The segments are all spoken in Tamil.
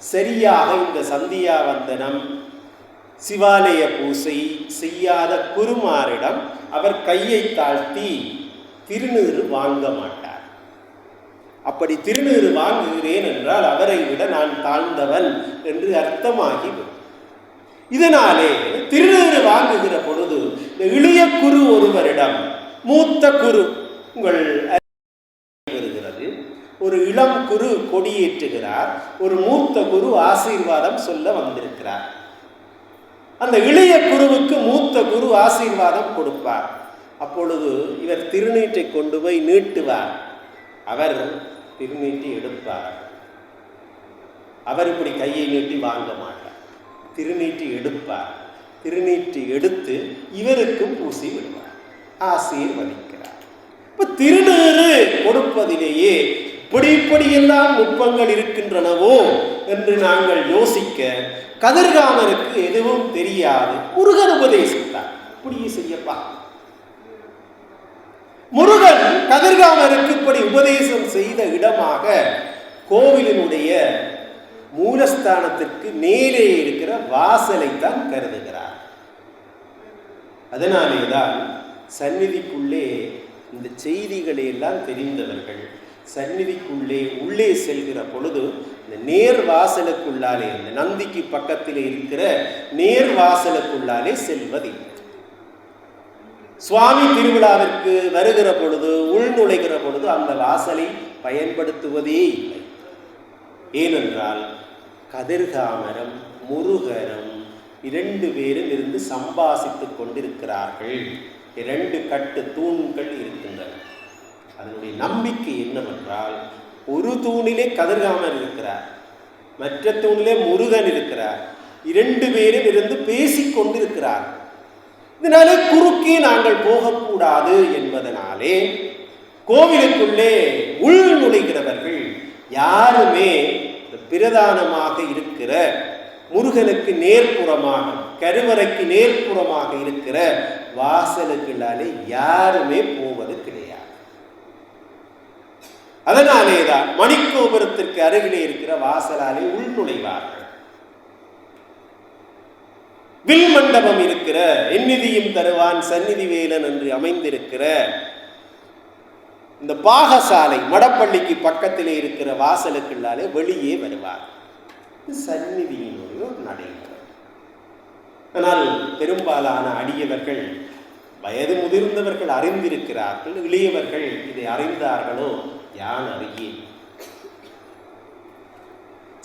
சரியாக இந்த சந்தியாவந்தனம் சிவாலய பூசை செய்யாத குருமாரிடம் அவர் கையை தாழ்த்தி திருநீறு வாங்க மாட்டார். அப்படி திருநீறு வாங்குகிறேன் என்றால் அவரை விட நான் தாழ்ந்தவன் என்று அர்த்தமாகிவிடும். இதனாலே திருநீறு வாங்குகிற பொழுது இந்த இளைய குரு ஒருவரிடம் மூத்த குரு உங்கள் ஒரு இளம் குரு கொடியேற்றுகிறார். ஒரு மூத்த குரு ஆசீர்வாதம் சொல்ல வந்திருக்கிறார். அந்த இளைய குருவுக்கு மூத்த குரு ஆசீர்வாதம் கொடுப்பார். அப்பொழுது இவர் திருநீட்டை கொண்டு போய் நீட்டுவார். அவர் திருநீட்டி எடுப்பார். அவர் இப்படி கையை நீட்டி வாங்க மாட்டார். திருநீட்டி எடுப்பார். திருநீட்டி எடுத்து இவருக்கும் பூசி விடுவார். ஆசீர்வதிக்கிறார். இப்ப திருநீறு கொடுப்பதிலேயே இப்படி இப்படியெல்லாம் நுட்பங்கள் இருக்கின்றனவோ என்று நாங்கள் யோசிக்க கதிர்காமருக்கு எதுவும் தெரியாது. முருகன் உபதேசித்தார். இப்படியே செய்யப்பா. முருகன் கதிர்காமருக்கு இப்படி உபதேசம் செய்த இடமாக கோவிலினுடைய மூலஸ்தானத்திற்கு மேலே இருக்கிற வாசலை தான் கருதுகிறார். அதனாலே தான் சந்நிதிக்குள்ளே இந்த செய்திகளை எல்லாம் தெரிந்தவர்கள் சந்நிதிக்குள்ளே உள்ளே செல்கிற பொழுது இந்த நேர் வாசலுக்குள்ளாலே இந்த நந்திக்கு பக்கத்தில் இருக்கிற நேர் வாசலுக்குள்ளாலே செல்வதில்லை. சுவாமி திருவிழாவிற்கு வருகிற பொழுது உள்நுழைகிற பொழுது அந்த வாசலை பயன்படுத்துவதே இல்லை. ஏனென்றால் கதிர்காமரம் முருகரம் இரண்டு பேரும் இருந்து சம்பாசித்துக் கொண்டிருக்கிறார்கள். இரண்டு கட்டு தூண்கள் இருக்கின்றன. அதனுடைய நம்பிக்கை என்னவென்றால் ஒரு தூணிலே கதிர்காமன் இருக்கிறார் மற்ற தூணிலே முருகன் இருக்கிறார் இரண்டு பேரும் இருந்து பேசிக் கொண்டிருக்கிறார். இதனாலே குறுக்கே நாங்கள் போகக்கூடாது என்பதனாலே கோவிலுக்குள்ளே உள் நுழைகிறவர்கள் யாருமே பிரதானமாக இருக்கிற முருகனுக்கு நேர்ப்புறமாக கருவறைக்கு நேர்ப்புறமாக இருக்கிற வாசலுக்குள்ளாலே யாருமே போவது கிடையாது அதனாலே தான் மணிக்கோபுரத்திற்கு அருகிலே இருக்கிற வாசலாலே உள் நுழைவார்கள் வில் மண்டபம் இருக்கிற எந்நிதியும் தருவான் சந்நிதி வேலன் என்று அமைந்திருக்கிற இந்த பாகசாலை மடப்பள்ளிக்கு பக்கத்திலே இருக்கிற வாசலுக்குள்ளாலே வெளியே வருவார். சந்நிதியினுடைய ஒரு நடைமுறை. ஆனால் பெரும்பாலான அடியவர்கள் வயது முதிர்ந்தவர்கள் அறிந்திருக்கிறார்கள் இளையவர்கள் இதை அறிந்தார்களோ? யான் அறியேன்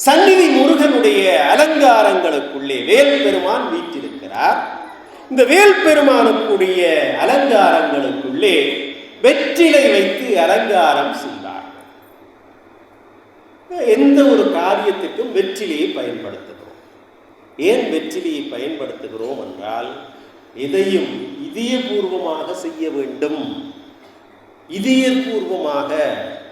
சந்நிதி முருகனுடைய அலங்காரங்களுக்குள்ளே வேல் பெருமான் வீற்றிருக்கிறார். இந்த வேல் பெருமானுக்குரிய அலங்காரங்களுக்குள்ளே வெற்றிலை வைத்து அலங்காரம் செய்தார் எந்த ஒரு காரியத்துக்கும் வெற்றிலையை பயன்படுத்துகிறோம். ஏன் வெற்றிலையை பயன்படுத்துகிறோம் என்றால் எதையும் இதயபூர்வமாக செய்ய வேண்டும். இதயபூர்வமாக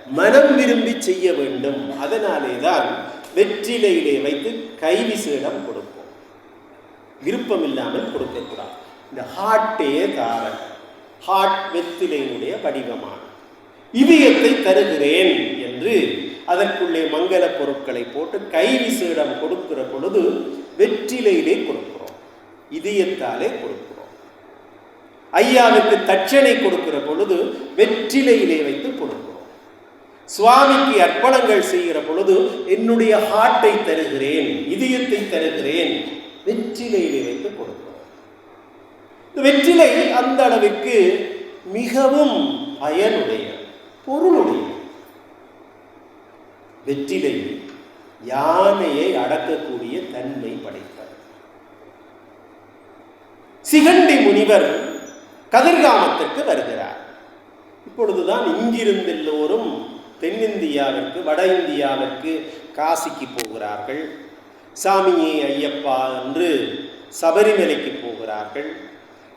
மனம் விரும்பி செய்ய வேண்டும். அதனாலே தான் வெற்றிலையிலே வைத்து கைவிசேடம் கொடுப்போம். விருப்பம் இல்லாமல் கொடுக்கக்கூடாது. இந்த ஹார்ட்டே தாரன் ஹார்ட் வெற்றிலையினுடைய வடிவமான இதயத்தை தருகிறேன் என்று அதற்குள்ளே மங்கள பொருட்களை போட்டு கைவிசேடம் கொடுக்கிற பொழுது வெற்றிலையிலே கொடுக்கிறோம். இதயத்தாலே கொடுக்கிறோம். ஐயாவுக்கு தட்சணை கொடுக்கிற பொழுது வெற்றிலையிலே வைத்து கொடுக்கிறோம். சுவாமிக்கு அர்ப்பணங்கள் செய்கிற பொழுது என்னுடைய ஹார்ட்டை தருகிறேன் இதயத்தை தருகிறேன் வெற்றிலையில் வைத்து கொடுக்கிறோம். வெற்றிலை அந்த அளவிற்கு மிகவும் பயனுடைய பொருளுடைய வெற்றிலை யானையை அடக்கக்கூடிய தன்மை படைத்தார் சிகண்டி முனிவர் கதிர்காமத்திற்கு வருகிறார். இப்பொழுதுதான் இங்கிருந்து எல்லோரும் தென்னிந்தியாவிற்கு வட இந்தியாவிற்கு காசிக்கு போகிறார்கள். சாமியே ஐயப்பா என்று சபரிமலைக்கு போகிறார்கள்.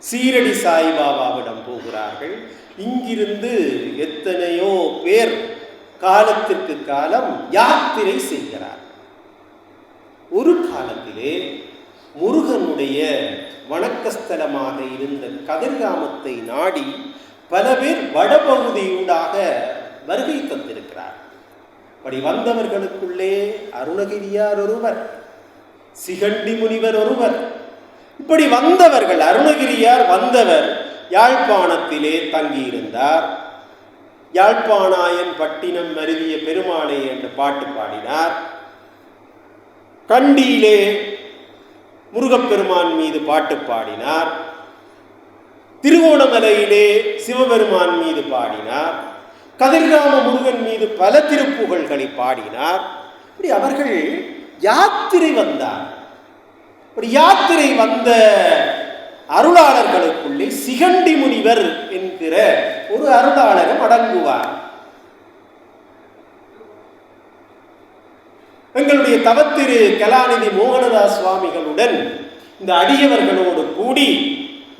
சீரடி சாய்பாபாவிடம் போகிறார்கள். இங்கிருந்து எத்தனையோ பேர் காலத்திற்கு காலம் யாத்திரை செய்கிறார். ஒரு காலத்திலே முருகனுடைய வணக்கஸ்தலமாக இருந்த கதிர்காமத்தை நாடி பல பேர் வடபகுதியூடாக வருகை தந்திருக்கிறார். அப்படி வந்தவர்களுக்குள்ளே அருணகிரியார் ஒருவர் சிகண்டி முனிவர் ஒருவர். இப்படி வந்தவர்கள் அருணகிரியார் வந்தவர் யாழ்ப்பாணத்திலே தங்கியிருந்தார். யாழ்ப்பாணாயன் பட்டினம் மருவிய பெருமாளே என்று பாட்டு பாடினார். கண்டியிலே முருகப்பெருமான் மீது பாட்டு பாடினார். திருவோணமலையிலே சிவபெருமான் மீது பாடினார். கதிர்காம முருகன் மீது பல திருப்புகழ்களை பாடினார். இப்படி அவர்கள் யாத்திரை வந்தார். இப்படி யாத்திரை வந்த அருளாளர்களுக்குள்ளே சிகண்டி முனிவர் என்கிற ஒரு அருளாளரும் அடங்குவார். எங்களுடைய தவத்திரு கலாநிதி மோகனதாஸ் சுவாமிகளுடன் இந்த அடியவர்களோடு கூடி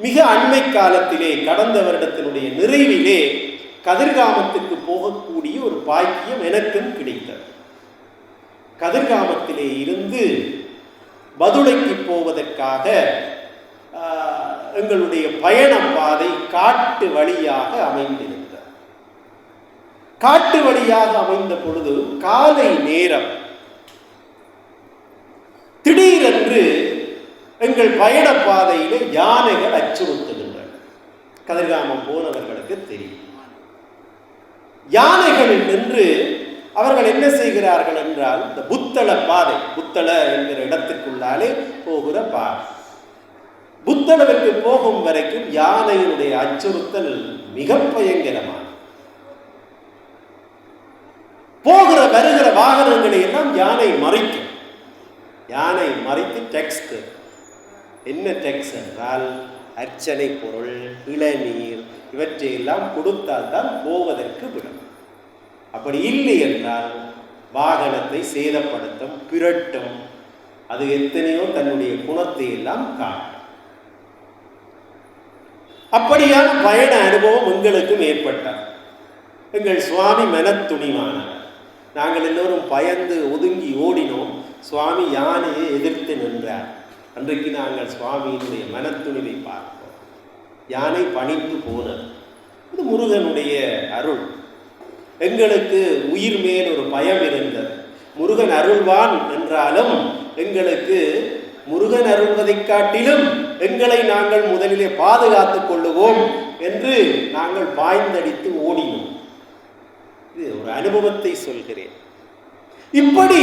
மிக அண்மை காலத்திலே கடந்த வருடத்தினுடைய நிறைவிலே கதிர்காமத்துக்கு போகக்கூடிய ஒரு பாக்கியம் எனக்கும் கிடைத்தது. கதிர்காமத்திலே இருந்து பதுளைக்கு போவதற்காக ஆஹ், எங்களுடைய பயண பாதை காட்டு வழியாக அமைந்திருந்தது. காட்டு வழியாக அமைந்த பொழுது காலை நேரம் திடீரென்று எங்கள் பயண பாதையிலே யானைகள் அச்சுறுத்துகின்றன. கதிர்காமம் போனவர்களுக்கு தெரியும். யானைகளில் நின்று அவர்கள் என்ன செய்கிறார்கள் என்றால் இந்த புத்தள பாதை புத்தள என்கிற இடத்திற்குள்ளாலே போகிற பாதை. புத்தளவிற்கு போகும் வரைக்கும் யானையினுடைய அச்சுறுத்தல் மிக பயங்கரமான போகிற வருகிற வாகனங்களை எல்லாம் யானை மறைக்கும். யானை மறைத்து டெக்ஸ்ட் என்ன டெக்ஸ் என்றால் அர்ச்சனை பொருள் இளநீர் இவற்றையெல்லாம் கொடுத்தால் தான் போவதற்கு விடும். அப்படி இல்லை என்றால் வாகனத்தை சேதப்படுத்தும் பிரட்டும். அது எத்தனையோ தன்னுடைய குணத்தை எல்லாம் காட்டும். அப்படியான பயண அனுபவம் எங்களுக்கும் ஏற்பட்டார் எங்கள் சுவாமி மனத்துணிவானார். நாங்கள் எல்லோரும் பயந்து ஒதுங்கி ஓடினோம். சுவாமி யானையை எதிர்த்து நின்றார். அன்றைக்கு நாங்கள் சுவாமியினுடைய மனத்துணிவை பார்த்தோம். யானை பணித்து போனது. இது முருகனுடைய அருள். எங்களுக்கு உயிர் மேல் ஒரு பயம் இருந்தது. முருகன் அருள்வான் என்றாலும் எங்களுக்கு முருகன் அருள்வதைக் காட்டிலும் எங்களை நாங்கள் முதலிலே பாதுகாத்துக் கொள்ளுவோம் என்று நாங்கள் பாய்ந்தடித்து ஓடினோம். இது ஒரு அனுபவத்தை சொல்கிறேன். இப்படி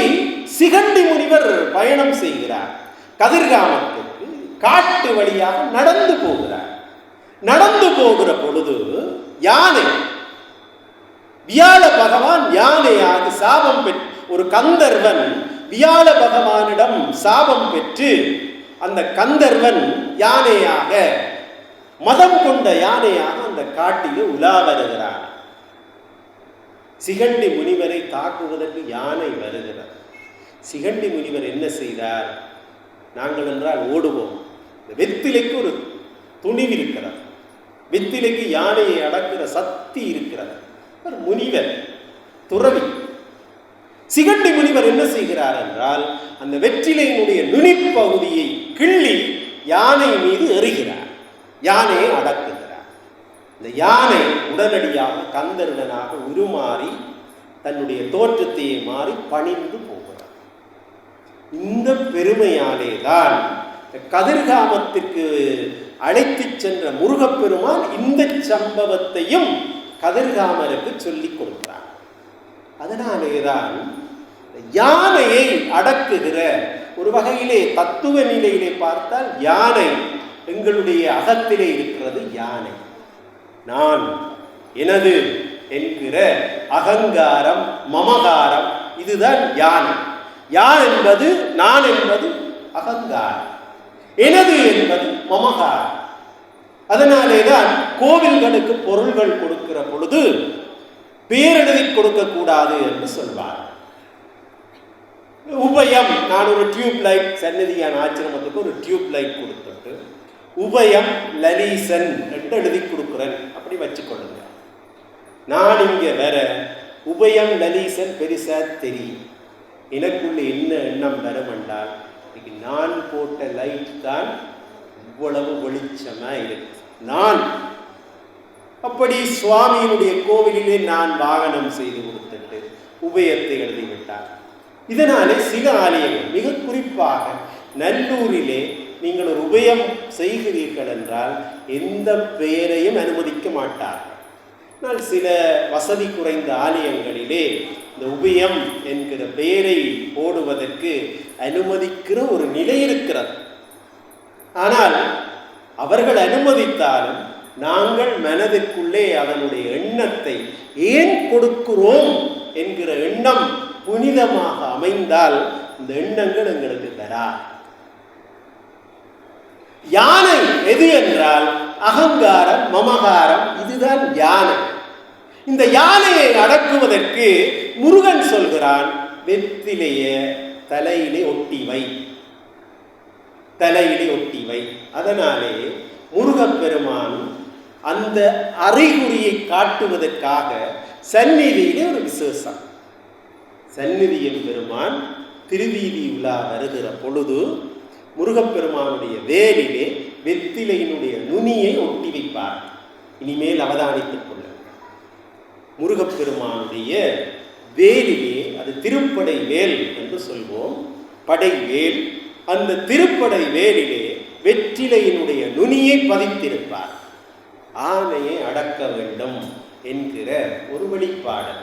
சிகண்டி முனிவர் பயணம் செய்கிறார். கதிர்காமத்துக்கு காட்டு வழியாக நடந்து போகிறார். நடந்து போகிற பொழுது யானை வியாழ பகவான் யானையாக சாபம் பெற்று ஒரு கந்தர்வன் வியாழ பகவானிடம் சாபம் பெற்று அந்த கந்தர்வன் யானையாக மதம் கொண்ட யானையாக அந்த காட்டிலே உலா வருகிறான். சிகண்டி முனிவரை தாக்குவதற்கு யானை வருகிறது. சிகண்டி முனிவர் என்ன செய்தார்? நாங்கள் என்றால் ஓடுவோம். இந்த வெத்திலைக்கு ஒரு துணிவு இருக்கிறது. வெத்திலைக்கு யானையை அடக்குகிற சக்தி இருக்கிறது. ஒரு முனிவர் துறவி. சிகண்டி முனிவர் என்ன செய்கிறார் என்றால் அந்த வெற்றிலையினுடைய நுனிப்பகுதியை கிள்ளி யானை மீது எறிகிறார். யானையை அடக்குகிறார். இந்த யானை உடனடியாக கந்தருடனாக உருமாறி தன்னுடைய தோற்றத்தையே மாறி பணிந்து போகிறார் இந்த பெருமையாலே தான் கதிர்காமத்திற்கு அழைத்துச் சென்ற முருகப்பெருமான் இந்த சம்பவத்தையும் கதிர்காமருக்கு சொல்லி கொடுக்கிறார். அதனாலே தான் யானையை அடக்குகிற ஒரு வகையிலே தத்துவ நிலையிலே பார்த்தால் யானை எங்களுடைய அகத்திலே இருக்கிறது யானை. நான் எனது என்கிற அகங்காரம் மமகாரம் இதுதான் யானை. யான் என்பது நான் என்பது அகங்காரம். எனது என்பது மமகாரம் அதனாலே தான் கோவில்களுக்கு பொருள்கள் கொடுக்கிற பொழுது பேரெழுதி கொடுக்கக்கூடாது என்று சொல்வார். உபயம் நான் ஒரு டியூப் லைட் சன்னதியான ஆச்சிரமத்துக்கு ஒரு டியூப் லைட் கொடுத்துட்டு உபயம் லலீசன் என்று எழுதி கொடுக்குறேன். அப்படி வச்சுக்கொள்ளுங்க. நான் இங்கே வேற உபயம் லலீசன் பெருசா தெரியும். எனக்குள்ள என்ன எண்ணம் வரும் என்றால் இன்னைக்கு நான் போட்ட லைட் தான் இவ்வளவு வெளிச்சமாக இருக்கு. நான் அப்படி சுவாமியினுடைய கோவிலிலே நான் வாகனம் செய்து கொடுத்துட்டு உபயத்தை எழுதி விட்டார் இதனாலே சில ஆலயங்கள் மிக குறிப்பாக நல்லூரிலே நீங்கள் ஒரு உபயம் செய்கிறீர்கள் என்றால் எந்த பெயரையும் அனுமதிக்க மாட்டார்கள். ஆனால் சில வசதி குறைந்த ஆலயங்களிலே இந்த உபயம் என்கிற பெயரை போடுவதற்கு அனுமதிக்கிற ஒரு நிலை இருக்கிறது. ஆனால் அவர்கள் அனுமதித்தாலும் நாங்கள் மனதிற்குள்ளே அதனுடைய எண்ணத்தை ஏன் கொடுக்கிறோம் என்கிற எண்ணம் புனிதமாக அமைந்தால் இந்த எண்ணங்கள் எங்களுக்கு தரா. யானை எது என்றால் அகங்காரம் மமகாரம் இதுதான் யானை. இந்த யானையை அடக்குவதற்கு முருகன் சொல்கிறான் வெத்திலேயே தலையிலே ஒட்டி வை. தலையிலே ஒட்டி வை அதனாலே முருகப்பெருமான் அந்த அறிகுறியை காட்டுவதற்காக சந்நிதியிலே ஒரு விசேஷம். சந்நிதியின் பெருமான் திருவீதி உலா வருகிற பொழுது முருகப்பெருமானுடைய வேலிலே வெத்திலையினுடைய நுனியை ஒட்டி வைப்பார். இனிமேல் அவதானித்துக் கொள்ள. முருகப்பெருமானுடைய வேலிலே அது திருப்படை வேல் என்று சொல்வோம். படை வேல் அந்த திருப்படை வேலிலே வெற்றிலையினுடைய நுனியை பதித்திருப்பார். ஆணையை அடக்க வேண்டும் என்கிற ஒரு வெளிப்பாடு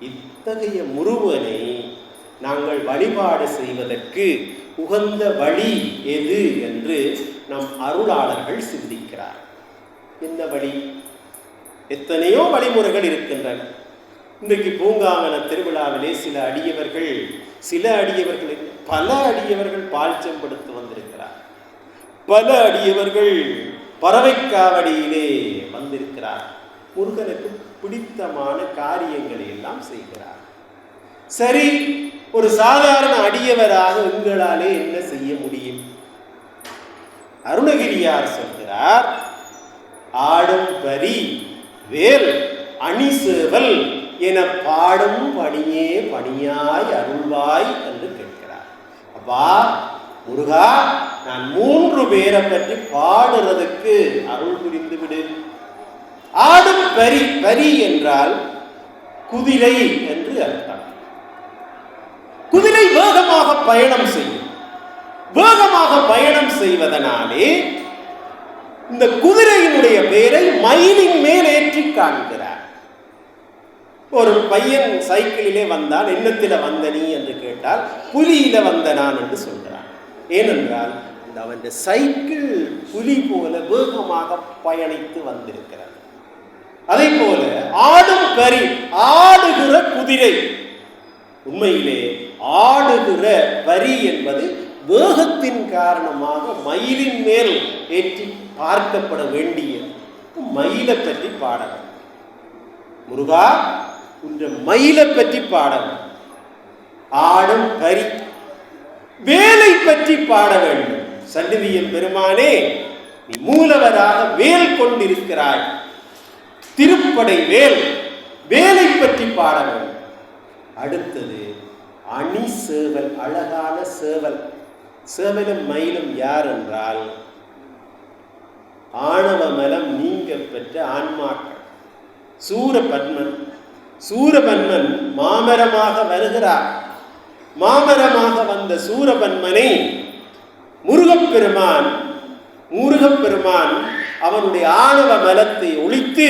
இத்தகைய முருகனை நாங்கள் வழிபாடு செய்வதற்கு உகந்த வழி எது என்று நம் அருளாளர்கள் சிந்திக்கிறார். என்ன வழி? எத்தனையோ வழிமுறைகள் இருக்கின்றன. இன்றைக்கு பூங்காவன திருவிழாவிலே சில அடியவர்கள் சில அடியவர்கள் பல அடியவர்கள் பால்ச்சம்படுத்து வந்திருக்கிறார். பல அடியவர்கள் பறவைக்காவடியிலே வந்திருக்கிறார். முருகனுக்கு பிடித்தமான காரியங்களை எல்லாம் செய்கிறார். சரி ஒரு சாதாரண அடியவராக உங்களாலே என்ன செய்ய முடியும்? அருணகிரியார் சொல்கிறார் ஆடும் பரி வேல் அணி சேவல் என பாடும் பணியே பணியாய் அருள்வாய் என்று அப்பா முருகா நான் மூன்று பேரை பற்றி பாடுறதுக்கு அருள் புரிந்து விடு. ஆடும் பரி பரி என்றால் குதிரை என்று அர்த்தம். குதிரை வேகமாக பயணம் செய்யும். வேகமாக பயணம் செய்வதனாலே இந்த குதிரையினுடைய பெயரை மயிலின் மேல் ஏற்றி காண்கிறார். ஒரு பையன் சைக்கிளிலே வந்தான் என்னத்தில வந்த நீ? என்று கேட்டால் புலியில வந்த நான் என்று சொல்கிறான். ஏனென்றால் இந்த அவன் சைக்கிள் புலி போல வேகமாக பயணித்து வந்திருக்கிறது. அதே போல ஆடும் கரி ஆடுகிற குதிரை. உண்மையிலே ஆடுகிற வரி என்பது வேகத்தின் காரணமாக மயிலின் மேல் ஏற்றி பார்க்கப்பட வேண்டிய மயிலை பற்றி பாடணும் முருகா உன்ற மயிலை பற்றி பாடணும் ஆடும் கரி வேலை பற்றி பாட வேண்டும். சல்லுவியன் பெருமானே நீ மூலவராக வேல் கொண்டிருக்கிறாய். திருப்படை வேல் வேலை பற்றி பாட வேண்டும். அடுத்தது அணி சேவல் அழகான சேவல். சேவலும் மயிலும் யார் என்றால் ஆணவ மலம் நீங்க பெற்ற ஆன்மாக்கள். சூரபன்மன் சூரபன்மன் மாமரமாக வருகிறார். மாமரமாக வந்த சூரபன்மனை முருகப்பெருமான் முருகப்பெருமான் அவனுடைய ஆணவ மலத்தை ஒழித்து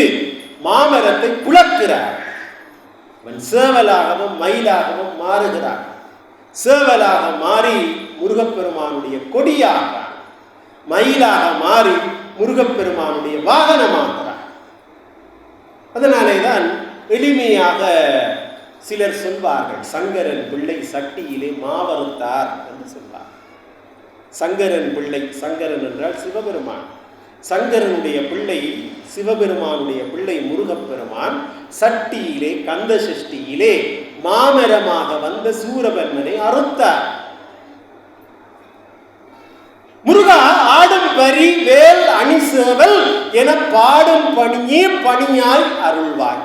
மாமரத்தை புலக்கிறார் அவன் சேவலாகவும் மயிலாகவும் மாறுகிறான். சேவலாக மாறி முருகப்பெருமானுடைய கொடியாக மயிலாக மாறி முருகப்பெருமானுடைய வாகனமாகிறான். அதனாலே தான் எளிமையாக சிலர் சொல்வார்கள் சங்கரன் பிள்ளை சட்டியிலே மாவறுத்தார் என்று சொல்வார் சங்கரன் பிள்ளை சங்கரன் என்றால் சிவபெருமான். சங்கரனுடைய பிள்ளை சிவபெருமானுடைய பிள்ளை முருகப்பெருமான் சட்டியிலே கந்த சஷ்டியிலே மாமரமாக வந்த சூரபன்மனை அறுத்தார். முருகா ஆடும் பரி வேல் அணிசேவல் என பாடும் பணியே பணியாய் அருள்வாய்.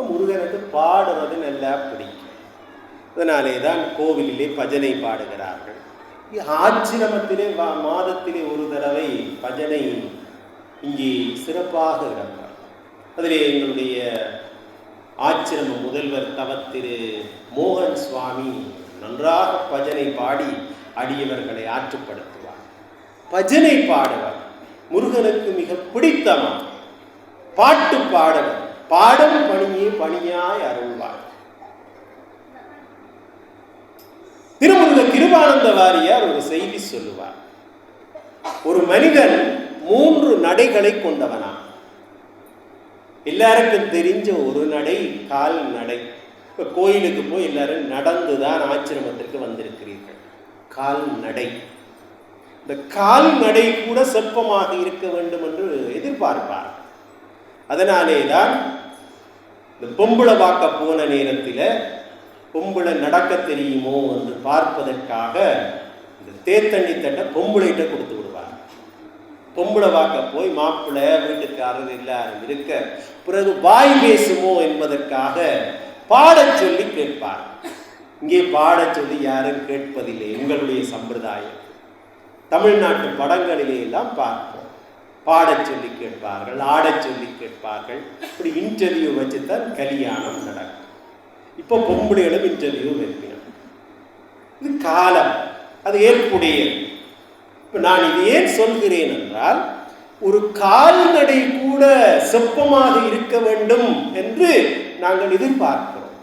இப்போ முருகனுக்கு பாடுறது நல்லா பிடிக்கும். அதனாலே தான் கோவிலிலே பஜனை பாடுகிறார்கள். ஆச்சிரமத்திலே மாதத்திலே ஒரு தடவை பஜனை இங்கே சிறப்பாக இடம்பெறும் அதிலே எங்களுடைய ஆச்சிரம முதல்வர் தவத்திரு மோகன் சுவாமி நன்றாக பஜனை பாடி அடியவர்களை ஆற்றுப்படுத்துவார். பஜனை பாடுவார். முருகனுக்கு மிக பிடித்தவன் பாட்டு பாடுவர். பாடும் பணியே பணியாய் அருள்வார். திருமுருக திருவானந்த வாரியார் ஒரு செய்தி சொல்லுவார். ஒரு மனிதன் மூன்று நடைகளை கொண்டவனா? எல்லாருக்கும் தெரிஞ்ச ஒரு நடை கால் நடை. இப்போ கோயிலுக்கு போய் எல்லாரும் நடந்துதான் ஆச்சிரமத்திற்கு வந்திருக்கிறீர்கள். கால் நடை. இந்த கால் நடை கூட செப்பமாக இருக்க வேண்டும் என்று எதிர்பார்ப்பார். அதனாலே தான் இந்த பொம்பளை பார்க்க போன நேரத்தில் பொம்பளை நடக்க தெரியுமோ என்று பார்ப்பதற்காக இந்த தேத்தண்ணி தட்டை பொம்பளைகிட்ட கொடுத்து விடுவாங்க. பொம்பளை பார்க்க போய் மாப்பிள்ளை வீட்டுக்காரர் எல்லாரும் இருக்க பிறகு வாய் பேசுமோ என்பதற்காக பாடச் சொல்லி கேட்பார். இங்கே பாடச் சொல்லி யாரும் கேட்பதில்லை. எங்களுடைய சம்பிரதாயம். தமிழ்நாட்டு படங்களிலே எல்லாம் பார்ப்போம் பாடச் சொல்லி கேட்பார்கள் ஆடச் சொல்லி கேட்பார்கள். இப்படி இன்டர்வியூ வச்சு தான் கல்யாணம் நடக்கும். இப்போ பொம்பளைகளும் இன்டர்வியூ வைக்கணும் இது காலம் அது ஏற்புடையது இப்போ நான் இது ஏன் சொல்கிறேன் என்றால் ஒரு கால்நடை கூட செப்பமாக இருக்க வேண்டும் என்று நாங்கள் எதிர்பார்க்கிறோம்.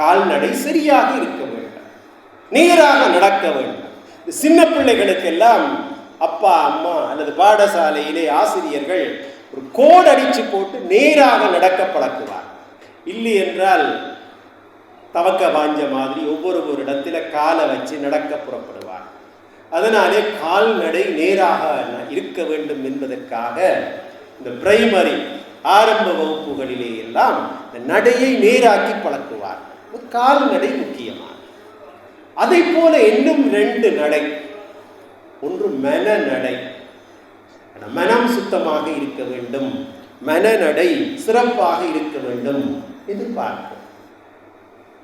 கால்நடை சரியாக இருக்க வேண்டும். நேராக நடக்க வேண்டும். இந்த சின்ன பிள்ளைகளுக்கெல்லாம் அப்பா அம்மா அல்லது பாடசாலையிலே ஆசிரியர்கள் ஒரு கோடு அடிச்சு போட்டு நேராக நடக்க பழக்குவார் இல்லை என்றால் தவக்க வாஞ்ச மாதிரி ஒவ்வொரு ஒரு இடத்துல காலை வச்சு நடக்க புறப்படுவார். அதனாலே கால்நடை நேராக இருக்க வேண்டும் என்பதற்காக இந்த பிரைமரி ஆரம்ப வகுப்புகளிலே எல்லாம் இந்த நடையை நேராக்கி பழக்குவார். கால்நடை முக்கியமாக அதை போல இன்னும் ரெண்டு நடை ஒன்று மனநடை. மனம் சுத்தமாக இருக்க வேண்டும். மனநடை சிறப்பாக இருக்க வேண்டும். எதிர்பார்ப்போம்.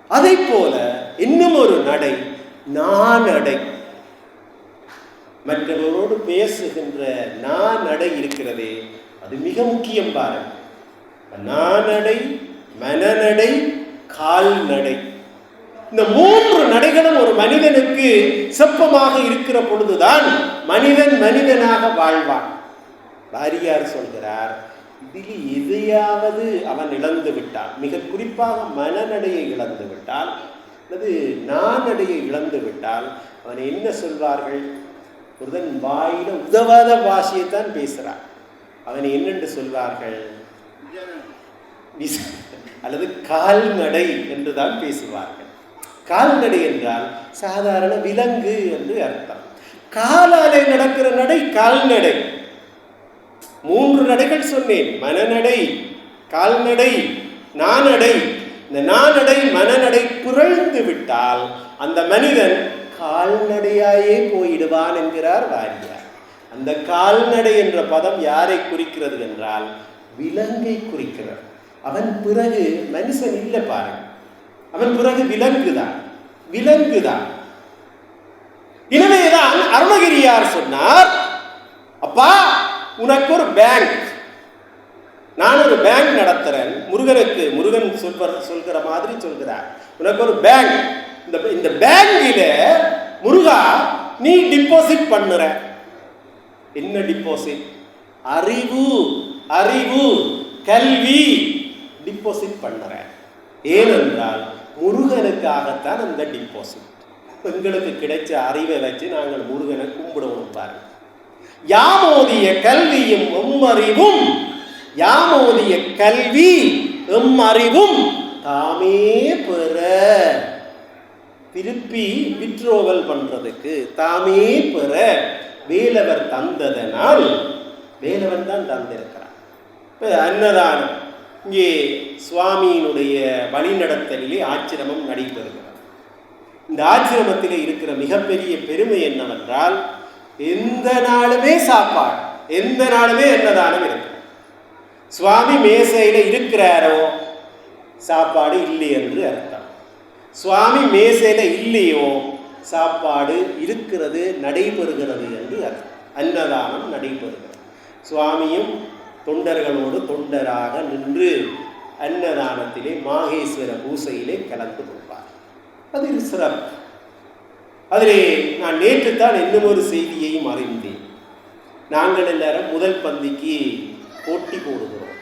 அதை போல இன்னும் ஒரு நடை நானடை மற்றவரோடு பேசுகின்ற நானடை இருக்கிறதே அது மிக முக்கியம் பாருங்க. நானடை மனநடை கால்நடை. இந்த மூன்று நடைகளும் ஒரு மனிதனுக்கு செப்பமாக இருக்கிற பொழுதுதான் மனிதன் மனிதனாக வாழ்வான். வாரியார் சொல்கிறார் இதில் எதையாவது அவன் இழந்து விட்டான். மிக குறிப்பாக மனநடையை இழந்து விட்டால் அல்லது நானடையை இழந்து விட்டால் அவன் என்ன சொல்வார்கள்? ஒருதன் வாயில உதவாத பாஷையைத்தான் பேசுகிறான் அவனை என்னென்று சொல்வார்கள்? அல்லது கால்நடை என்று தான் பேசுவார்கள். கால்நடை என்றால் சாதாரண விலங்கு என்று அர்த்தம். காலாலே நடக்கிற நடை கால்நடை. மூன்று நடைகள் சொன்னேன். மனநடை கால்நடை நானடை இந்த நானடை மனநடை புரழ்ந்து விட்டால் அந்த மனிதன் கால்நடையாயே போயிடுவான் என்கிறார் வாரியார். அந்த கால்நடை என்ற பதம் யாரை குறிக்கிறது என்றால் விலங்கை குறிக்கிறது. அவன் பிறகு மனுஷன் இல்லை பாருங்கள் அவன் பிறகு விலங்குதான். விலங்குதான். எனவேதான் அருணகிரியார் சொன்னார் அப்பா உனக்கு ஒரு பேங்க் நான் ஒரு பேங்க் நடத்துறேன். முருகனுக்கு முருகன் சொல்ற சொல்கிற மாதிரி சொல்கிறார். உனக்கு ஒரு பேங்க் இந்த இந்த பேங்கில முருகா நீ டிபாசிட் பண்ணுற. என்ன டிபாசிட் அறிவு அறிவு கல்வி டிபாசிட் பண்ணுற. ஏனென்றால் முருகனுக்காகத்தான் அந்த டிபாசிட் எங்களுக்கு கிடைச்ச அறிவை வச்சு நாங்கள் முருகனை கும்பிடுவோம் பாருங்க. யாமோதிய கல்வியும் எம்மறிவும் யாமோதிய கல்வி எம்மறிவும் தாமே பெற. திருப்பி விட்ரோவல் பண்றதுக்கு தாமே பெற. வேலவர் தந்ததனால் வேலவன் தான் தந்திருக்கிறார். அன்னதானம். இங்கே சுவாமியினுடைய வழிநடத்தலிலே ஆச்சிரமம் நடைபெறுகிறது. இந்த ஆச்சிரமத்திலே இருக்கிற மிகப்பெரிய பெருமை என்னவென்றால் எந்த நாளுமே சாப்பாடு எந்த நாளுமே அன்னதானம் இருக்கு சுவாமி மேசையில் இருக்கிறாரோ சாப்பாடு இல்லை என்று அர்த்தம். சுவாமி மேசையில் இல்லையோ சாப்பாடு இருக்கிறது நடைபெறுகிறது என்று அர்த்தம். அன்னதானம் நடைபெறுகிறது. சுவாமியும் தொண்டர்களோடு தொண்டராக நின்று அன்னதானத்திலே மாகேஸ்வர பூசையிலே கலந்து கொள்வார். அது ஒரு சிறப்பு. அதிலே நான் நேற்றுத்தான் இன்னும் ஒரு செய்தியையும் அறிந்தேன். நாங்கள் எல்லாரும் முதல் பந்திக்கு போட்டி போடுகிறோம்.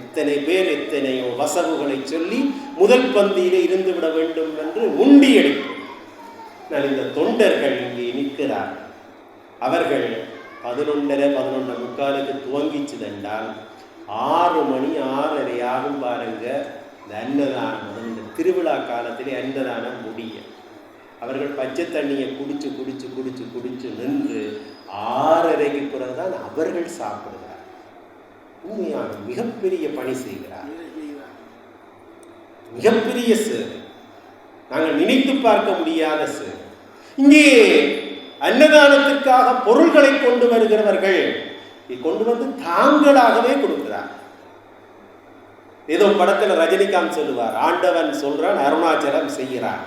எத்தனை பேர் எத்தனையோ வசவுகளை சொல்லி முதல் பந்தியிலே இருந்து விட வேண்டும் என்று முண்டியடிப்போம் நான் இந்த தொண்டர்கள் இங்கே நிற்கிறார்கள். அவர்கள் பதினொன்றரை பதினொன்றரை முக்காலுக்கு துவங்கிச்சுதென்றால் ஆறு மணி ஆறரை ஆகும் பாருங்க. இந்த அன்னதானம் இந்த திருவிழா காலத்திலே அன்னதானம் முடிய. அவர்கள் பச்சை தண்ணியை குடிச்சு குடிச்சு குடிச்சு குடிச்சு நின்று ஆறரைக்கு பிறகுதான் அவர்கள் சாப்பிடுகிறார். உண்மையான மிகப்பெரிய பணி செய்கிறார். மிகப்பெரிய சேவை. நாங்கள் நினைத்து பார்க்க முடியாத சேவை. இங்கே அன்னதானத்திற்காக பொருள்களை கொண்டு வருகிறவர்கள் கொண்டு வந்து தாங்களாகவே கொடுக்கிறார். ஏதோ படத்தில் ரஜினிகாந்த் சொல்லுவார் ஆண்டவன் சொல்றான் அருணாச்சலம் செய்கிறார்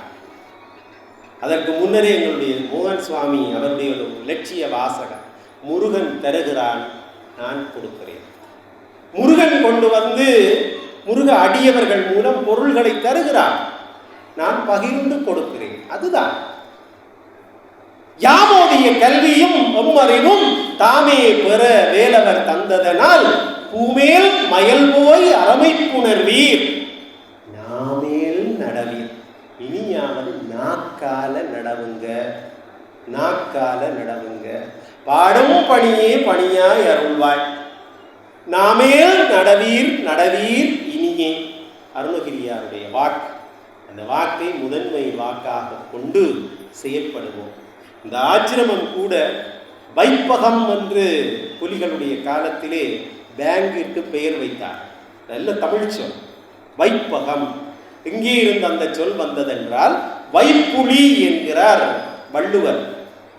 அதற்கு முன்னரே எங்களுடைய மோகன் சுவாமி அவருடைய ஒரு லட்சிய வாசகர் முருகன் தருகிறான் நான் கொடுக்கிறேன். முருகன் கொண்டு வந்து முருக அடியவர்கள் மூலம் பொருள்களை தருகிறான் நான் பகிர்ந்து கொடுக்கிறேன். அதுதான். யாமோதிய கல்வியும் எம்மறிவும் தாமே பெற வேலவர் தந்ததனால் பூமேல் மயல் போய் அரமைப்புணர்வீர் நாமேல் நடவீர். இனியாவது நாக்கால நடவுங்க. நாக்கால நடவுங்க. பாடும் பணியே பணியாய் அருள்வாய். நாமேல் நடவீர் நடவீர் இனியே. அருணகிரியாருடைய வாக்கு. அந்த வாக்கை முதன்மை வாக்காக கொண்டு செயற்படுவோம். இந்த ஆச்சிரமம் கூட வைப்பகம் என்று புலிகளுடைய காலத்திலே பேங்கிற்கு பெயர் வைத்தார். நல்ல தமிழ் சொல். வைப்பகம். எங்கே இருந்து அந்த சொல் வந்ததென்றால் வைப்புலி என்கிறார் வள்ளுவர்.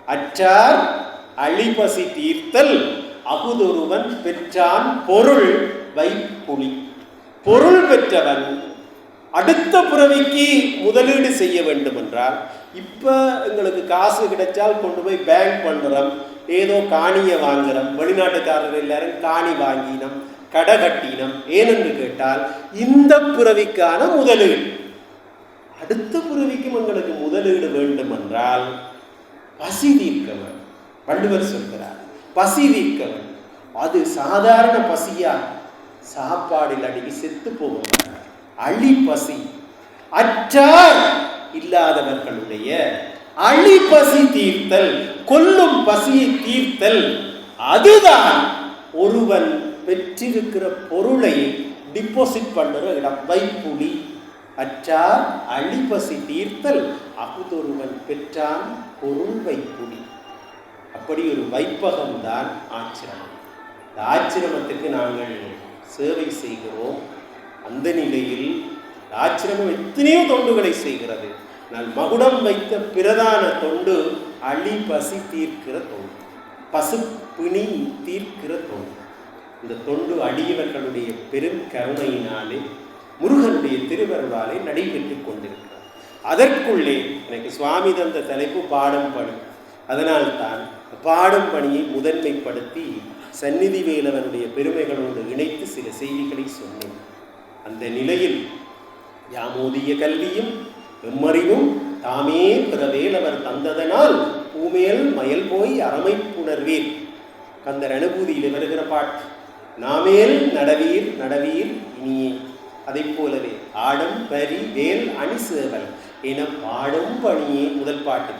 அற்றார் அழிபசி தீர்த்தல் அகுதொருவன் பெற்றான் பொருள் வைப்புலி. பொருள் பெற்றவன் அடுத்த புறவிக்கு முதலீடு செய்ய வேண்டும் என்றால் இப்போ எங்களுக்கு காசு கிடைச்சால் கொண்டு போய் பேங்க் பண்ணுறோம் ஏதோ காணியை வாங்குறோம். வெளிநாட்டுக்காரர் எல்லாரும் காணி வாங்கினோம் கடை கட்டினம். ஏனென்று கேட்டால் இந்த புறவிக்கான முதலீடு. அடுத்த புறவிக்கும் எங்களுக்கு முதலீடு வேண்டும் என்றால் பசி தீர்க்கவன் வள்ளுவர் சொல்கிறார் பசி தீர்க்கவன் அது சாதாரண பசியா? சாப்பாடில் அடிக்கி செத்து போகும். அழிப்பசி. அற்றார் இல்லாதவர்களுடைய அழிப்பசி தீர்த்தல் கொல்லும் பசியை தீர்த்தல் அதுதான் ஒருவன் பெற்றிருக்கிற பொருளை டிபாசிட் பண்ணுற இடம். வைப்புலி. அற்றார் அழிப்பசி தீர்த்தல் அகுதொருவன் பெற்றான் பொருள் வைப்புலி. அப்படி ஒரு வைப்பகம் தான் ஆச்சிரமம். இந்த ஆச்சிரமத்துக்கு நாங்கள் சேவை செய்கிறோம். அந்த நிலையில் ஆச்சிரமம் எத்தனையோ தொண்டுகளை செய்கிறது. நான் மகுடம் வைத்த பிரதான தொண்டு அழி பசி தீர்க்கிற தொண்டு. பசுப்பிணி தீர்க்கிற தொண்டு. இந்த தொண்டு அடியவர்களுடைய பெரும் கருணையினாலே முருகனுடைய திருவருளாலே நடைபெற்று கொண்டிருக்கிறார் அதற்குள்ளே எனக்கு சுவாமி தந்த தலைப்பு பாடம் பணி. அதனால்தான் பாடும் பணியை முதன்மைப்படுத்தி சந்நிதி வேலவனுடைய பெருமைகளோடு இணைத்து சில செய்திகளை சொன்னேன். அந்த நிலையில் யாமோதிய கல்வியும் எம்மறிவும் தாமே பிறவேலவர் தந்ததனால் பூமேல் மயல் போய் அறமைப்புணர்வீர் கந்தர் அனுபூதியில் வருகிற பாட்டு நாமேல் நடவீர் நடவீர் இனியே. அதைப் போலவே ஆடம் பரி வேல் அணிசேவல் என பாடும் பணியே முதல் பாட்டு.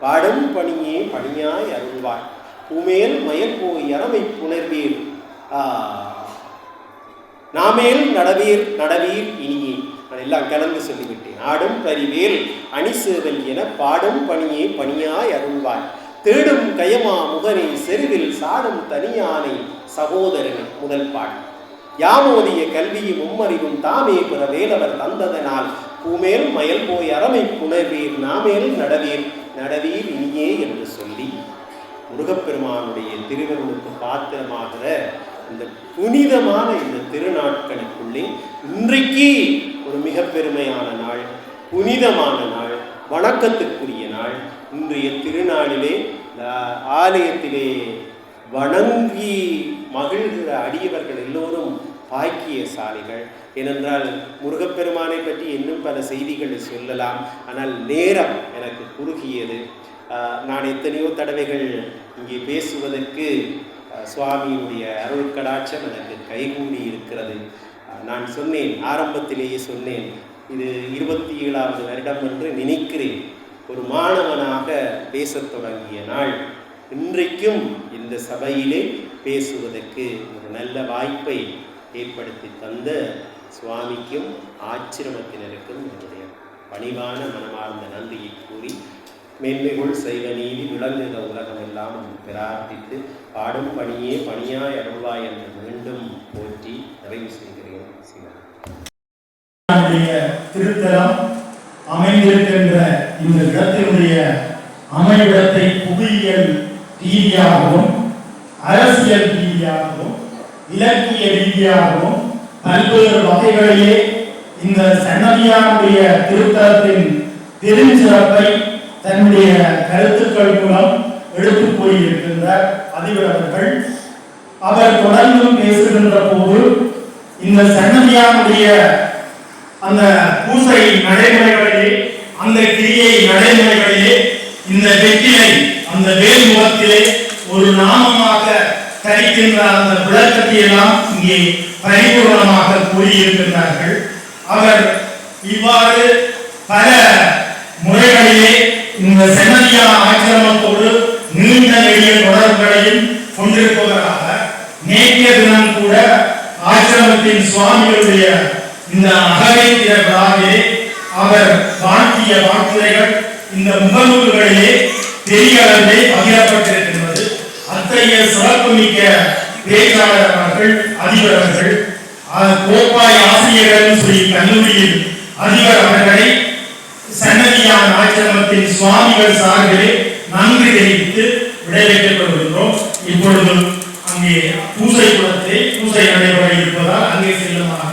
பாடும் பணியே பணியாய் அருள்வாள் பூமேல் மயல் போய் அறமை புணர்வீர் ஆ. நாமேல் நடவீர் நடவீர் இனியே. நான் எல்லாம் கலந்து சொல்லிவிட்டேன். ஆடும் பரிவேல் அணிசேவல் என பாடும் பணியே பணியாய் அருள்வாய். தேடும் கயமா முகனை செருவில் சாடும் தனியானை சகோதரனை முதல் பாடல். யாமோதிய கல்வியும் மும்மறிவும் தாமே பிற வேலவர் தந்ததனால். பூமேல் மயல் போய் அறமை புணர்வீர் நாமேல் நடவீர் நடவீர் இனியே என்று சொல்லி முருகப்பெருமானுடைய திருவருளுக்கு பாத்திரமாகிற இந்த புனிதமான இந்த திருநாட்களுக்குள்ளே இன்றைக்கு ஒரு மிக பெருமையான நாள் புனிதமான நாள் வணக்கத்துக்குரிய நாள். இன்றைய திருநாளிலே ஆலயத்திலே வணங்கி மகிழ்கிற அடியவர்கள் எல்லோரும் பாக்கியசாலிகள். ஏனென்றால் முருகப்பெருமானை பற்றி இன்னும் பல செய்திகளை சொல்லலாம். ஆனால் நேரம் எனக்கு குறுகியது. நான் எத்தனையோ தடவைகள் இங்கே பேசுவதற்கு சுவாமியினுடைய அருள்கடாட்சம் எனக்கு கைகூடி இருக்கிறது. நான் சொன்னேன் ஆரம்பத்திலேயே சொன்னேன் இது இருபத்தி ஏழாவது வருடம் என்று நினைக்கிறேன். ஒரு மாணவனாக பேசத் தொடங்கிய நாள். இன்றைக்கும் இந்த சபையிலே பேசுவதற்கு ஒரு நல்ல வாய்ப்பை ஏற்படுத்தி தந்த சுவாமிக்கும் ஆச்சிரமத்தினருக்கும் என்னுடைய பணிவான மனமார்ந்த நன்றியை கூறி மேன்மைகள் செய்த நீதி விளங்குக உலகம் எல்லாம் பிரார்த்தித்து பாடும் பணியே பணியாய் அருள்வாய் என்று மீண்டும் போற்றி நிறைவு செய்கிறேன். திருத்தலம் அமைந்திருக்கின்ற இந்த இடத்தினுடைய அமைவிடத்தை புவியியல் ரீதியாகவும் அரசியல் ரீதியாகவும் இலக்கிய ரீதியாகவும் பல்வேறு வகைகளிலே இந்த சன்னதியாருடைய திருத்தலத்தின் பெருஞ்சிறப்பை தன்னுடைய கருத்துக்கள் மூலம் எடுத்து போயிருக்கின்ற அதிபர் அவர்கள். அவர் தொடர்ந்தும் பேசுகின்ற போது இந்த சன்னதியாருடைய அந்த பூசை நடைமுறைகளிலே அந்த கிரியை நடைமுறைகளிலே இந்த வெற்றிலை அந்த வேல் முகத்திலே ஒரு நாமமாக தரிக்கின்ற அந்த விளக்கத்தை எல்லாம் இங்கே பரிபூர்ணமாக கூறியிருக்கின்றார்கள். அவர் இவ்வாறு பல முறைகளிலே இந்த சென்னதியா ஆசிரமத்தோடு நீண்ட நெடிய தொடர்புகளையும் கொண்டிருப்பவராக நேற்றைய தினம் கூட ஆசிரமத்தின் சுவாமிகளுடைய இந்த அகவைத்திய விழாவிலே அவர் வாழ்த்திய வார்த்தைகள் இந்த முகநூல்களிலே பெரிய அளவிலே பகிரப்பட்டிருக்கின்றது. அத்தகைய சிறப்புமிக்க பேச்சாளர் அவர்கள் அதிபர் அவர்கள் கோப்பாய் ஆசிரியர்கள் சொல்லி கல்லூரியில் அதிபர் அவர்களை சன்னதியான ஆச்சிரமத்தின் சுவாமிகள் சார்பிலே நன்றி தெரிவித்து விடைபெற்றுக் கொள்கின்றோம் இப்பொழுது அங்கே பூசை குளத்தை பூசை நடைபெற இருப்பதால் அங்கே செல்லுமாறு